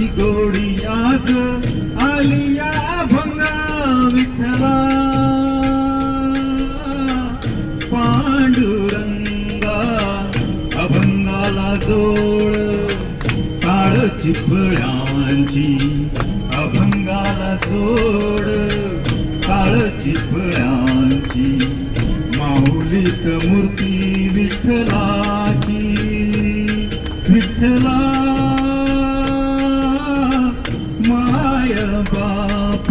अमृताची गोडी आज आली या अभंगा विठ्ठला. पांडुरंगा अभंगाला जोड काळ चिपळ्यांची अभंगाला जोड काळ चिपळ्यांची माऊलीत मूर्ती विठ्ठलाची. विठ्ठला ಪಾಪ